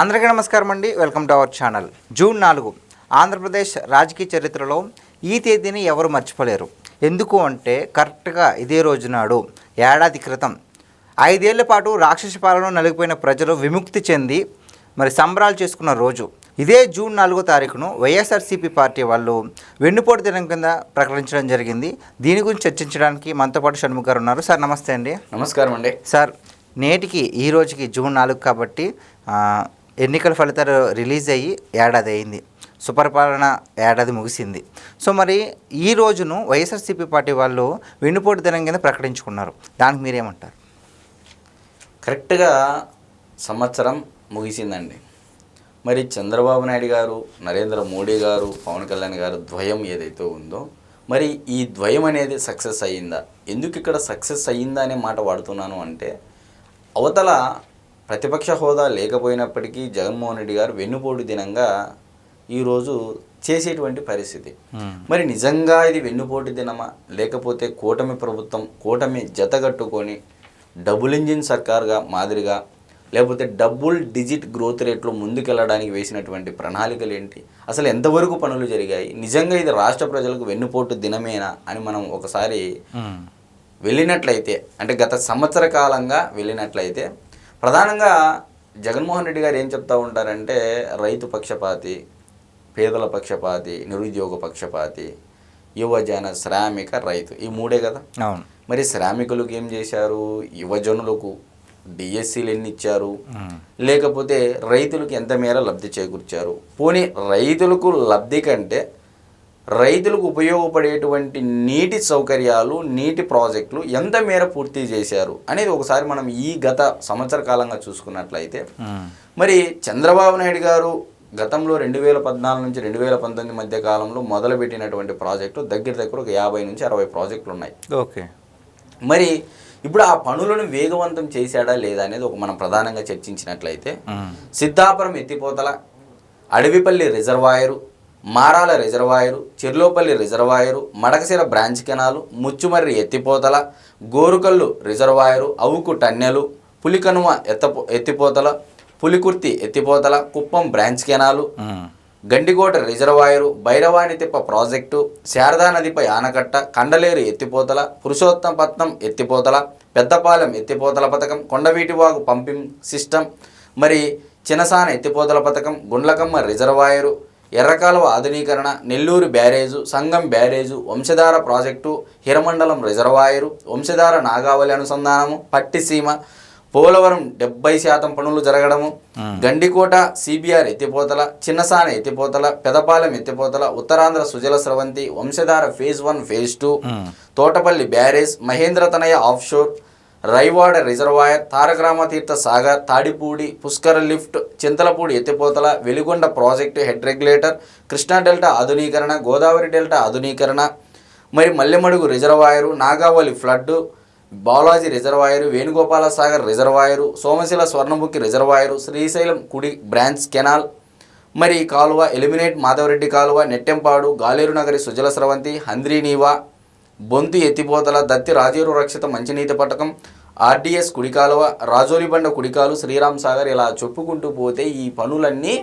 అందరికీ నమస్కారం అండి. Welcome to our channel. June నాలుగు. ఆంధ్రప్రదేశ్ రాజకీయ చరిత్రలో ఈ తేదీని ఎవరు మర్చిపోలేరు. ఎందుకు అంటే కరెక్ట్గా ఇదే రోజు నాడు ఏడాది క్రితం. ఐదేళ్ళ పాటు రాక్షస పాలన నలిగిపోయిన ప్రజలు విముక్తి చెంది మరి సంబరాలు చేసుకున్న రోజు. ఇదే జూన్ నాలుగో తారీఖును వైఎస్ఆర్సీపీ పార్టీ వాళ్ళు వెన్నుపోటు దినం కింద ప్రకటించడం జరిగింది. దీని గురించి చర్చించడానికి మనతో పాటు షణ్ముఖ్ గారు ఉన్నారు. సార్ నమస్తే అండి. నమస్కారం అండి. సార్ నేటికి ఈ రోజుకి జూన్ నాలుగు కాబట్టి ఎన్నికల ఫలితాలు రిలీజ్ అయ్యి ఏడాది అయింది సుపరిపాలన ఏడాది ముగిసింది. సో మరి ఈ రోజును వైఎస్ఆర్సీపీ పార్టీ వాళ్ళు వెన్నుపోటు దినం కింద ప్రకటించుకున్నారు. దానికి మీరేమంటారు? కరెక్ట్గా సంవత్సరం ముగిసిందండి. మరి చంద్రబాబు నాయుడు గారు నరేంద్ర మోడీ గారు పవన్ కళ్యాణ్ గారు ద్వయం ఏదైతే ఉందో మరి ఈ ద్వయం అనేది సక్సెస్ అయ్యిందా? ఎందుకు ఇక్కడ సక్సెస్ అయ్యిందా అనే మాట వాడుతున్నాను అంటే అవతల ప్రతిపక్ష హోదా లేకపోయినప్పటికీ జగన్మోహన్ రెడ్డి గారు వెన్నుపోటు దినంగా ఈరోజు చేసేటువంటి పరిస్థితి. మరి నిజంగా ఇది వెన్నుపోటు దినమా? లేకపోతే కూటమి ప్రభుత్వం కూటమి జతగట్టుకొని డబుల్ ఇంజిన్ సర్కార్గా మాదిరిగా లేకపోతే డబుల్ డిజిట్ గ్రోత్ రేట్లో ముందుకెళ్ళడానికి వేసినటువంటి ప్రణాళికలు ఏంటి? అసలు ఎంతవరకు పనులు జరిగాయి? నిజంగా ఇది రాష్ట్ర ప్రజలకు వెన్నుపోటు దినమేనా అని మనం ఒకసారి వెళ్ళినట్లయితే అంటే గత సంవత్సర కాలంగా వెళ్ళినట్లయితే ప్రధానంగా జగన్మోహన్ రెడ్డి గారు ఏం చెప్తా ఉంటారంటే రైతు పక్షపాతి పేదల పక్షపాతి నిరుద్యోగ పక్షపాతి యువజన శ్రామిక రైతు ఈ మూడే కదా? అవును. మరి శ్రామికులకు ఏం చేశారు? యువజనులకు డిఎస్సీలు ఎన్ని ఇచ్చారు? లేకపోతే రైతులకు ఎంత మేర లబ్ధి చేకూర్చారు? పోనీ రైతులకు లబ్ధి కంటే రైతులకు ఉపయోగపడేటువంటి నీటి సౌకర్యాలు నీటి ప్రాజెక్టులు ఎంత మేర పూర్తి చేశారు అనేది ఒకసారి మనం ఈ గత సంవత్సర కాలంగా చూసుకున్నట్లయితే మరి చంద్రబాబు నాయుడు గారు గతంలో రెండు వేల పద్నాలుగు నుంచి రెండు వేల పంతొమ్మిది మధ్య కాలంలో మొదలుపెట్టినటువంటి ప్రాజెక్టు దగ్గర దగ్గర ఒక యాభై నుంచి అరవై ప్రాజెక్టులు ఉన్నాయి. ఓకే. మరి ఇప్పుడు ఆ పనులను వేగవంతం చేశాడా లేదా అనేది ఒక మనం ప్రధానంగా చర్చించినట్లయితే సిద్ధాపురం ఎత్తిపోతల Adavipalli reservoir Marala reservoir Cherlopalli reservoir Madakasira branch canal Muchumarri ఎత్తిపోతల గోరుకల్లు రిజర్వాయరు అవుకు టన్నెలు పులికనుమ ఎత్తపో ఎత్తిపోతల పులికుర్తి ఎత్తిపోతల Kuppam branch canal Gandikota reservoir Bhairavani Tippa project Sharada నదిపై ఆనకట్ట కండలేరు ఎత్తిపోతల పురుషోత్తపట్నం ఎత్తిపోతల పెద్దపాలెం ఎత్తిపోతల పథకం కొండవీటివాగు పంపింగ్ సిస్టమ్ మరి చినసాన ఎత్తిపోతల పథకం గుండ్లకమ్మ రిజర్వాయరు ఎర్రకాలువ ఆధునీకరణ Nellore barrage Sangam barrage Vamsadhara project Hiramandalam reservoir Vamsadhara Nagavali అనుసంధానము పట్టిసీమ పోలవరం డెబ్బై శాతం పనులు జరగడము గండికోట సిబిఆర్ ఎత్తిపోతల చిన్నసాన ఎత్తిపోతల పెదపాలెం ఎత్తిపోతల Uttarandhra Sujala Sravanthi Vamsadhara phase one phase two Thotapalli barrage Mahendra Tanaya offshore Raiwada reservoir Tarakaramatheertha Sagar Tadipudi Pushkara lift Chintalapudi ఎత్తిపోతల Veligonda project head regulator Krishna delta ఆధునీకరణ Godavari delta ఆధునీకరణ మరి Mallemadugu reservoir Nagavali flood Balaji reservoir Venugopala Sagar reservoir Somasila Swarnamukhi reservoir Srisailam కుడి branch canal మరి ఈ కాలువ eliminate Madhava Reddy కాలువ నెట్టెంపాడు గాలేరు నగరి సుజల స్రవంతి హంద్రీనీవా బొంతి ఎత్తిపోతల దత్తి రాజేరు రక్షిత మంచినీటి పథకం ఆర్డీఎస్ కుడికాలువ రాజోలిబండ కుడికాలు శ్రీరామ్ సాగర్ ఇలా చెప్పుకుంటూ పోతే ఈ పనులన్నీ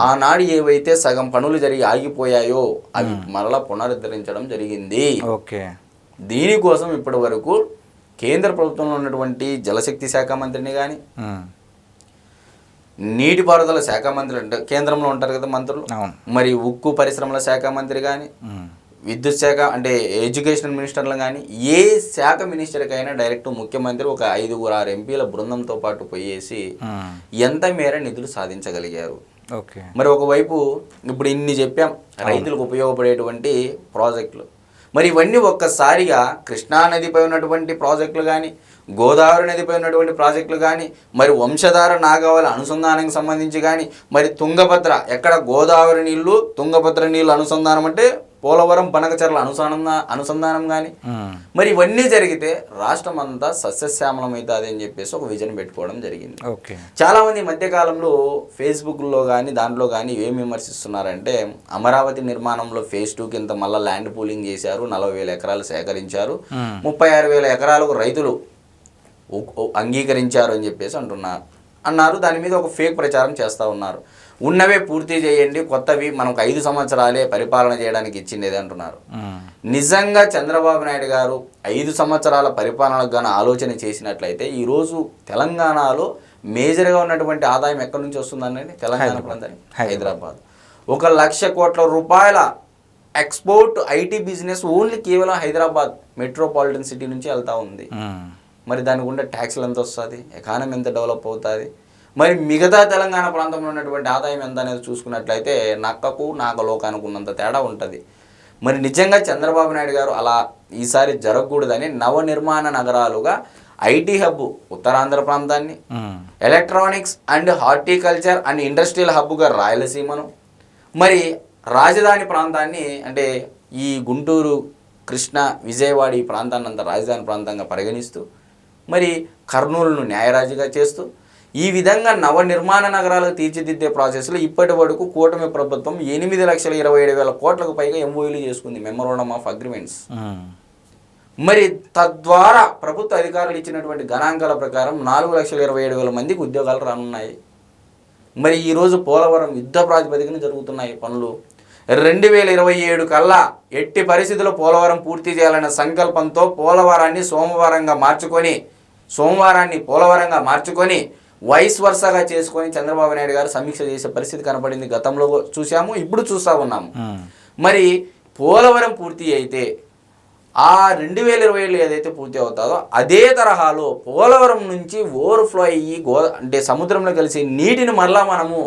ఆనాడు ఏవైతే సగం పనులు జరిగి ఆగిపోయాయో అవి మరలా పునరుద్ధరించడం జరిగింది. ఓకే. దీనికోసం ఇప్పటి వరకు కేంద్ర ప్రభుత్వంలో ఉన్నటువంటి జలశక్తి శాఖ మంత్రిని కానీ నీటిపారుదల శాఖ మంత్రి అంటే కేంద్రంలో ఉంటారు కదా మంత్రులు మరి ఉక్కు పరిశ్రమల శాఖ మంత్రి కానీ విద్యుత్ శాఖ అంటే ఎడ్యుకేషన్ మినిస్టర్లు కానీ ఏ శాఖ మినిస్టర్కైనా డైరెక్ట్ ముఖ్యమంత్రి ఒక ఐదుగురు ఆరు ఎంపీల బృందంతో పాటు పోయేసి ఎంత మేర నిధులు సాధించగలిగారు. ఓకే. మరి ఒకవైపు ఇప్పుడు ఇన్ని చెప్పాం రైతులకు ఉపయోగపడేటువంటి ప్రాజెక్టులు. మరి ఇవన్నీ ఒక్కసారిగా కృష్ణా నదిపై ఉన్నటువంటి ప్రాజెక్టులు కానీ గోదావరి నదిపై ఉన్నటువంటి ప్రాజెక్టులు కానీ మరి వంశధార నాగావళి అనుసంధానానికి సంబంధించి కానీ మరి తుంగభద్ర ఎక్కడ గోదావరి నీళ్ళు తుంగభద్ర నీళ్ళు అనుసంధానం అంటే పోలవరం బనకచర్ల అనుసంధాన అనుసంధానం కానీ మరి ఇవన్నీ జరిగితే రాష్ట్రం అంతా సస్యశ్యామలం అవుతుంది అని చెప్పేసి ఒక విజన్ పెట్టుకోవడం జరిగింది. ఓకే. చాలా మంది ఈ మధ్యకాలంలో ఫేస్బుక్లో కానీ దాంట్లో కానీ ఏం విమర్శిస్తున్నారంటే అమరావతి నిర్మాణంలో ఫేజ్ టూ కింద మళ్ళీ ల్యాండ్ పూలింగ్ చేశారు నలభై వేల ఎకరాలు సేకరించారు ముప్పై ఆరు వేల ఎకరాలకు రైతులు అంగీకరించారు అని చెప్పేసి అంటున్నారు. అన్నారు. దాని మీద ఒక ఫేక్ ప్రచారం చేస్తూ ఉన్నారు. ఉన్నవే పూర్తి చేయండి కొత్తవి మనకు ఐదు సంవత్సరాలే పరిపాలన చేయడానికి ఇచ్చిండేది అంటున్నారు. నిజంగా చంద్రబాబు నాయుడు గారు ఐదు సంవత్సరాల పరిపాలనకు గాను ఆలోచన చేసినట్లయితే ఈరోజు తెలంగాణలో మేజర్గా ఉన్నటువంటి ఆదాయం ఎక్కడి నుంచి వస్తుందనేది తెలంగాణ. ప్రాంతానికి హైదరాబాద్. ఒక లక్ష కోట్ల రూపాయల ఎక్స్పోర్ట్ ఐటీ బిజినెస్ ఓన్లీ కేవలం హైదరాబాద్ మెట్రోపాలిటన్ సిటీ నుంచి వెళ్తా ఉంది. మరి దానికి ఉండే ట్యాక్స్లు ఎంత వస్తుంది ఎకానమీ ఎంత డెవలప్ అవుతుంది మరి మిగతా తెలంగాణ ప్రాంతంలో ఉన్నటువంటి ఆదాయం ఎంత అనేది చూసుకున్నట్లయితే నక్కకు నాగలోకానికి ఉన్నంత తేడా ఉంటుంది మరి నిజంగా చంద్రబాబు నాయుడు గారు అలా ఈసారి జరగకూడదని నవనిర్మాణ నగరాలుగా ఐటీ హబ్ ఉత్తరాంధ్ర ప్రాంతాన్ని. Electronics and horticulture and industrial హబ్గా రాయలసీమను మరి రాజధాని ప్రాంతాన్ని అంటే ఈ గుంటూరు కృష్ణ విజయవాడ ఈ ప్రాంతాన్ని అంతా రాజధాని ప్రాంతంగా పరిగణిస్తూ మరి కర్నూలును న్యాయరాజుగా చేస్తూ ఈ విధంగా నవ నిర్మాణ నగరాలకు తీర్చిదిద్దే ప్రాసెస్లో ఇప్పటి వరకు కూటమి ప్రభుత్వం ఎనిమిది లక్షల ఇరవై ఏడు వేల కోట్లకు పైగా ఎంఓయూలు చేసుకుంది మెమోరాండమ్ ఆఫ్ అగ్రిమెంట్స్. మరి తద్వారా ప్రభుత్వ అధికారులు ఇచ్చినటువంటి గణాంకాల ప్రకారం నాలుగు లక్షల ఇరవై ఏడు వేల మందికి ఉద్యోగాలు రానున్నాయి. మరి ఈరోజు పోలవరం యుద్ధ ప్రాతిపదికన జరుగుతున్నాయి పనులు. రెండు వేల ఇరవై ఏడు కల్లా ఎట్టి పరిస్థితుల్లో పోలవరం పూర్తి చేయాలన్న సంకల్పంతో పోలవరాన్ని సోమవారంగా మార్చుకొని సోమవారాన్ని పోలవరంగా మార్చుకొని వైస్ వర్సగా చేసుకొని చంద్రబాబు నాయుడు గారు సమీక్ష చేసే పరిస్థితి కనపడింది. గతంలో చూసాము ఇప్పుడు చూస్తూ ఉన్నాము. మరి పోలవరం పూర్తి అయితే ఆ రెండు వేల ఇరవై ఏళ్ళు ఏదైతే పూర్తి అవుతుందో అదే తరహాలో పోలవరం నుంచి ఓవర్ఫ్లో అయ్యి గో అంటే సముద్రంలో కలిసి నీటిని మరలా మనము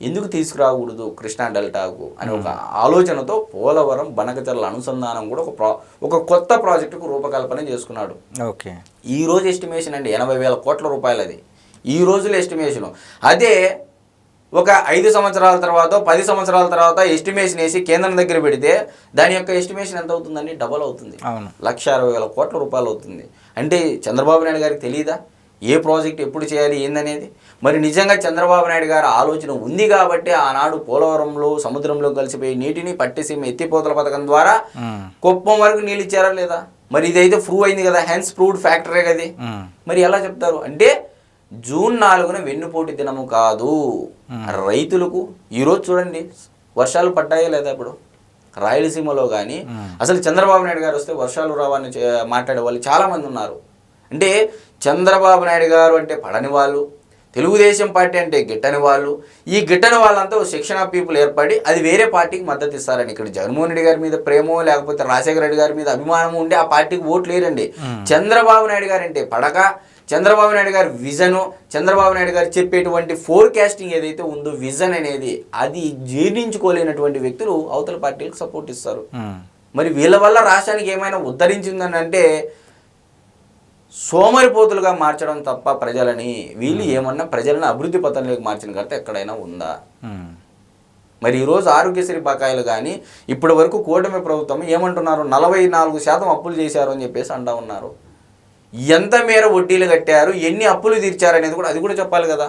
ఎందుకు తీసుకురాకూడదు కృష్ణా డెల్టాకు అనే ఒక ఆలోచనతో పోలవరం బనకచర్ల అనుసంధానం కూడా ఒక ప్రా ఒక కొత్త ప్రాజెక్టుకు రూపకల్పన చేసుకున్నాడు. ఓకే. ఈ రోజు ఎస్టిమేషన్ అండి ఎనభై వేల కోట్ల రూపాయలు అది ఈ రోజుల ఎస్టిమేషన్ అదే ఒక ఐదు సంవత్సరాల తర్వాత పది సంవత్సరాల తర్వాత ఎస్టిమేషన్ వేసి కేంద్రం దగ్గర పెడితే దాని యొక్క ఎస్టిమేషన్ ఎంత అవుతుందండి? డబల్ అవుతుంది. అవును. లక్ష అరవై వేల కోట్ల రూపాయలు అవుతుంది. అంటే చంద్రబాబు నాయుడు గారికి తెలియదా ఏ ప్రాజెక్ట్ ఎప్పుడు చేయాలి? ఏందనేది? మరి నిజంగా చంద్రబాబు నాయుడు గారి ఆలోచన ఉంది కాబట్టి ఆనాడు పోలవరంలో సముద్రంలో కలిసిపోయి నీటిని పట్టిసీమ ఎత్తిపోతల పథకం ద్వారా. కుప్పం వరకు నీళ్ళు ఇచ్చారా లేదా? మరి ఇదైతే ప్రూవ్ అయింది కదా హెన్స్ ప్రూవ్డ్ ఫ్యాక్టరే కదా. మరి ఎలా చెప్తారు? అంటే జూన్ నాలుగున వెన్నుపోటు దినము కాదు. రైతులకు ఈరోజు చూడండి వర్షాలు పడ్డాయా లేదా ఇప్పుడు? రాయలసీమలో కానీ అసలు చంద్రబాబు నాయుడు గారు వస్తే వర్షాలు రావని మాట్లాడే వాళ్ళు చాలామంది ఉన్నారు. అంటే చంద్రబాబు నాయుడు గారు అంటే పడని వాళ్ళు తెలుగుదేశం పార్టీ అంటే గిట్టని వాళ్ళు ఈ గిట్టని వాళ్ళంతా సెక్షన్ ఆఫ్ పీపుల్ ఏర్పడి అది వేరే పార్టీకి మద్దతు ఇస్తారని. ఇక్కడ జగన్మోహన్ రెడ్డి గారి మీద ప్రేమో లేకపోతే రాజశేఖర రెడ్డి గారి మీద అభిమానం ఉండి ఆ పార్టీకి ఓట్లు లేరండి చంద్రబాబు నాయుడు గారు అంటే పడక చంద్రబాబు నాయుడు గారి విజను చంద్రబాబు నాయుడు గారు చెప్పేటువంటి ఫోర్కాస్టింగ్ ఏదైతే ఉందో విజన్ అనేది అది జీర్ణించుకోలేనటువంటి వ్యక్తులు అవతల పార్టీలకు సపోర్ట్ ఇస్తారు. మరి వీళ్ళ వల్ల రాష్ట్రానికి ఏమైనా ఉద్ధరించిందని అంటే సోమరిపోతులుగా మార్చడం తప్ప ప్రజలని వీళ్ళు ఏమన్నా ప్రజలను అభివృద్ధి పథంలోకి మార్చిన కనుక ఎక్కడైనా ఉందా. మరి ఈరోజు ఆరోగ్యశ్రీ బకాయిలు కానీ ఇప్పటి వరకు కూటమి ప్రభుత్వం ఏమంటున్నారు? నలభై నాలుగు శాతం అప్పులు చేశారు అని చెప్పేసి అంటా ఉన్నారు. ఎంత మేర వడ్డీలు కట్టారు ఎన్ని అప్పులు తీర్చారు అనేది కూడా అది కూడా చెప్పాలి కదా.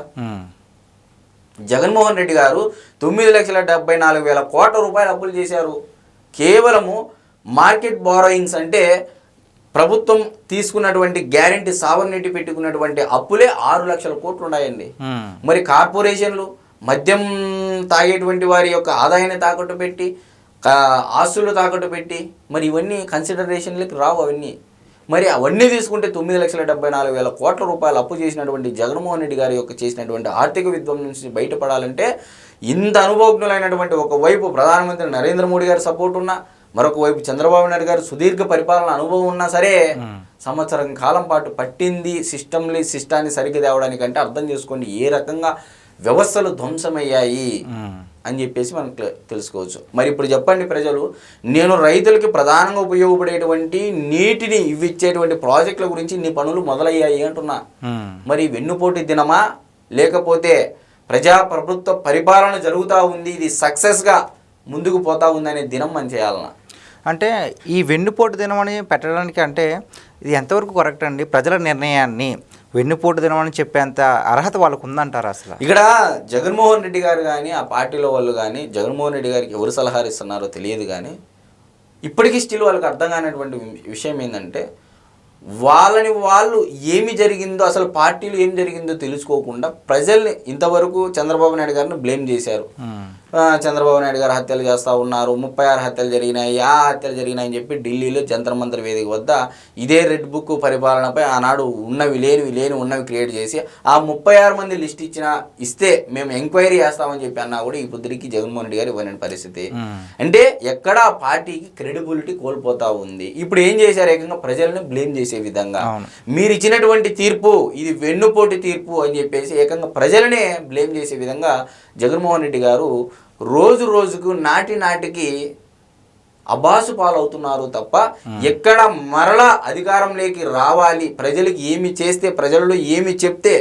జగన్మోహన్ రెడ్డి గారు తొమ్మిది లక్షల డెబ్బై నాలుగు వేల కోట్ల రూపాయలు అప్పులు చేశారు కేవలము మార్కెట్ బారోయింగ్స్ అంటే ప్రభుత్వం తీసుకున్నటువంటి గ్యారంటీ సావర్నిటీ పెట్టుకున్నటువంటి అప్పులే ఆరు లక్షల కోట్లు ఉన్నాయండి. మరి కార్పొరేషన్లు మద్యం తాగేటువంటి వారి యొక్క ఆదాయాన్ని తాకట్టు పెట్టి ఆస్తులు తాకట్టు పెట్టి మరి ఇవన్నీ కన్సిడరేషన్లకి రావు అవన్నీ మరి అవన్నీ తీసుకుంటే తొమ్మిది లక్షల డెబ్బై నాలుగు వేల కోట్ల రూపాయలు అప్పు చేసినటువంటి జగన్మోహన్ రెడ్డి గారి యొక్క చేసినటువంటి ఆర్థిక విధ్వం నుంచి బయటపడాలంటే ఇంత అనుభవజ్ఞులైనటువంటి ఒకవైపు ప్రధానమంత్రి నరేంద్ర మోడీ గారి సపోర్ట్ ఉన్నా మరొక వైపు చంద్రబాబు నాయుడు గారు సుదీర్ఘ పరిపాలన అనుభవం ఉన్నా సరే సంవత్సరం కాలం పాటు పట్టింది సిస్టమ్లీ సిస్టాన్ని సరిగ్గా తేవడానికంటే అర్థం చేసుకోండి ఏ రకంగా వ్యవస్థలు ధ్వంసమయ్యాయి. అని చెప్పేసి మనం తెలుసుకోవచ్చు. మరి ఇప్పుడు చెప్పండి ప్రజలు నేను రైతులకి ప్రధానంగా ఉపయోగపడేటువంటి నీటిని ఇవ్విచ్చేటువంటి ప్రాజెక్టుల గురించి ఇన్ని పనులు మొదలయ్యాయి అంటున్నా. మరి వెన్నుపోటు దినమా? లేకపోతే ప్రజా ప్రభుత్వ పరిపాలన జరుగుతూ ఉంది ఇది సక్సెస్గా ముందుకు పోతా ఉందనే దినం మనం చేయాలన్నా. అంటే ఈ వెన్నుపోటు దినం అని పెట్టడానికి అంటే ఇది ఎంతవరకు కరెక్ట్ అండి? ప్రజల నిర్ణయాన్ని వెన్నుపోటు దినం అని చెప్పేంత అర్హత వాళ్ళకు ఉందంటారా అసలు? ఇక్కడ జగన్మోహన్ రెడ్డి గారు కానీ ఆ పార్టీలో వాళ్ళు కానీ జగన్మోహన్ రెడ్డి గారికి ఎవరు సలహాలు ఇస్తున్నారో తెలియదు కానీ ఇప్పటికీ స్టిల్ వాళ్ళకి అర్థం కానటువంటి విషయం ఏంటంటే వాళ్ళని వాళ్ళు ఏమి జరిగిందో అసలు పార్టీలు ఏం జరిగిందో తెలుసుకోకుండా ప్రజల్ని ఇంతవరకు చంద్రబాబు నాయుడు గారిని బ్లేమ్ చేశారు. చంద్రబాబు నాయుడు గారు హత్యలు చేస్తూ ఉన్నారు. ముప్పై ఆరు హత్యలు జరిగినాయి. ఆ హత్యలు జరిగినాయని చెప్పి ఢిల్లీలో జంతర్ మంతర్ వేదిక వద్ద ఇదే రెడ్ బుక్ పరిపాలనపై ఆనాడు ఉన్నవి లేనివి లేని ఉన్నవి క్రియేట్ చేసి ఆ ముప్పై ఆరు మంది లిస్ట్ ఇచ్చిన ఇస్తే మేము ఎంక్వైరీ చేస్తామని చెప్పి అన్నా కూడా ఈ పొద్దుడికి జగన్మోహన్ రెడ్డి గారు ఇవ్వని పరిస్థితి. అంటే ఎక్కడ పార్టీకి క్రెడిబిలిటీ కోల్పోతా ఉంది. ఇప్పుడు ఏం చేశారు ఏకంగా? ప్రజలను బ్లేమ్ చేసే విధంగా. మీరు ఇచ్చినటువంటి తీర్పు ఇది వెన్నుపోటు తీర్పు అని చెప్పేసి ఏకంగా ప్రజలనే బ్లేమ్ చేసే విధంగా జగన్మోహన్ రెడ్డి గారు రోజు రోజుకు నాటి నాటికి అబాసు పాలవుతున్నారు తప్ప ఎక్కడ మరలా అధికారంలోకి రావాలి ప్రజలకి ఏమి చేస్తే ప్రజల్లో ఏమి చెప్తే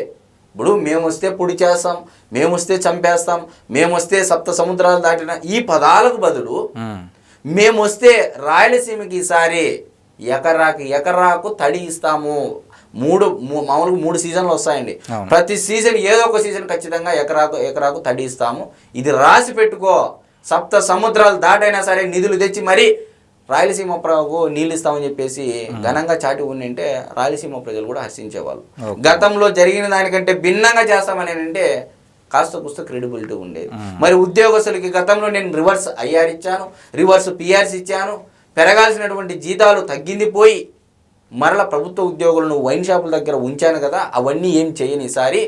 ఇప్పుడు మేము వస్తే పొడి చేస్తాం మేము వస్తే చంపేస్తాం మేము వస్తే సప్త సముద్రాలు దాటిన ఈ పదాలకు బదులు మేము. వస్తే రాయలసీమకి ఈసారి ఎకరాకి ఎకరాకు తడి ఇస్తాము. మూడు మామూలుగా మూడు సీజన్లు వస్తాయండి. ప్రతి సీజన్ ఏదో ఒక సీజన్ ఖచ్చితంగా ఎకరాకు ఎకరాకు తడి ఇస్తాము. ఇది రాసి పెట్టుకో. సప్త సముద్రాలు దాటైనా సరే నిధులు తెచ్చి మరి రాయలసీమ ప్రభు నీళ్ళు ఇస్తామని చెప్పేసి ఘనంగా చాటి ఉండింటే రాయలసీమ ప్రజలు కూడా హర్షించేవాళ్ళు. గతంలో జరిగిన దానికంటే భిన్నంగా చేస్తామని అంటే కాస్త కుస్త క్రెడిబిలిటీ ఉండేది. మరి ఉద్యోగస్తులకి గతంలో నేను రివర్స్ ఐఆర్ ఇచ్చాను రివర్స్ పిఆర్స్ ఇచ్చాను. పెరగాల్సినటువంటి జీతాలు తగ్గింది పోయి మరల ప్రభుత్వ ఉద్యోగులను వైన్ షాపుల దగ్గర ఉంచాను కదా అవన్నీ ఏం చేయని ఈసారి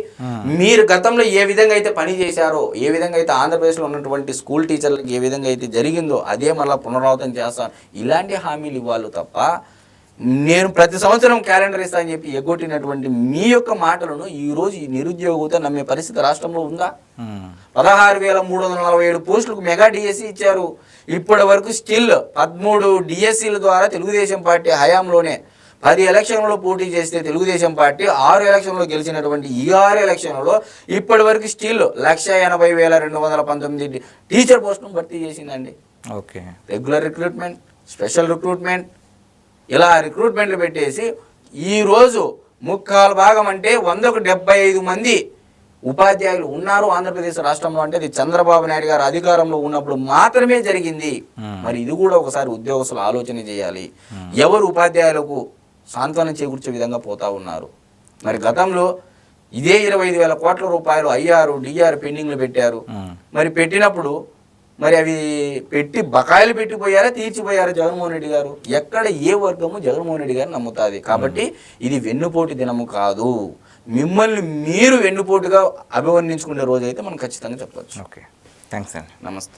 మీరు గతంలో ఏ విధంగా అయితే పని చేశారో ఏ విధంగా అయితే ఆంధ్రప్రదేశ్లో ఉన్నటువంటి స్కూల్ టీచర్లకు ఏ విధంగా అయితే జరిగిందో అదే మరలా పునరావృతం చేస్తాను. ఇలాంటి హామీలు ఇవ్వాలి తప్ప నేను ప్రతి సంవత్సరం క్యాలెండర్ ఇస్తానని చెప్పి ఎగ్గొట్టినటువంటి మీ యొక్క మాటలను ఈ రోజు ఈ నిరుద్యోగత నమ్మే పరిస్థితి రాష్ట్రంలో ఉందా? పదహారు వేల మూడు వందల నలభై ఏడు పోస్టులకు మెగా డిఎస్సి ఇచ్చారు. ఇప్పటి వరకు స్టిల్ పదమూడు డిఎస్సీల ద్వారా తెలుగుదేశం పార్టీ హయాంలోనే పది ఎలక్షన్లలో పోటీ చేస్తే తెలుగుదేశం పార్టీ ఆరు ఎలక్షన్లో గెలిచినటువంటి ఈ ఆరు ఎలక్షన్లలో ఇప్పటి వరకు స్టిల్ లక్ష ఎనభై వేల రెండు వందల పంతొమ్మిది టీచర్ పోస్టును భర్తీ చేసిందండి. Okay. Regular recruitment special recruitment ఇలా రిక్రూట్మెంట్లు పెట్టేసి ఈరోజు ముక్కాలు భాగం అంటే వందకు డెబ్బై ఐదు మంది ఉపాధ్యాయులు ఉన్నారు ఆంధ్రప్రదేశ్ రాష్ట్రంలో అంటే అది చంద్రబాబు నాయుడు గారు అధికారంలో ఉన్నప్పుడు మాత్రమే జరిగింది. మరి ఇది కూడా ఒకసారి ఉద్యోగస్తులు ఆలోచన చేయాలి. ఎవరు ఉపాధ్యాయులకు సాంత్వనం చేకూర్చే విధంగా పోతా ఉన్నారు. మరి గతంలో ఇదే ఇరవై ఐదు వేల కోట్ల రూపాయలు ఐఆర్ డిఆర్ పెండింగ్లు పెట్టారు. మరి పెట్టినప్పుడు మరి అవి పెట్టి బకాయిలు పెట్టిపోయారా తీర్చిపోయారా జగన్మోహన్ రెడ్డి గారు? ఎక్కడ ఏ వర్గము జగన్మోహన్ రెడ్డి గారు నమ్ముతాది? కాబట్టి ఇది వెన్నుపోటు దినము కాదు. మిమ్మల్ని మీరు వెన్నుపోటుగా అభివర్ణించుకునే రోజు అయితే మనం ఖచ్చితంగా చెప్పవచ్చు ఓకే. థ్యాంక్స్ అండి. నమస్తే.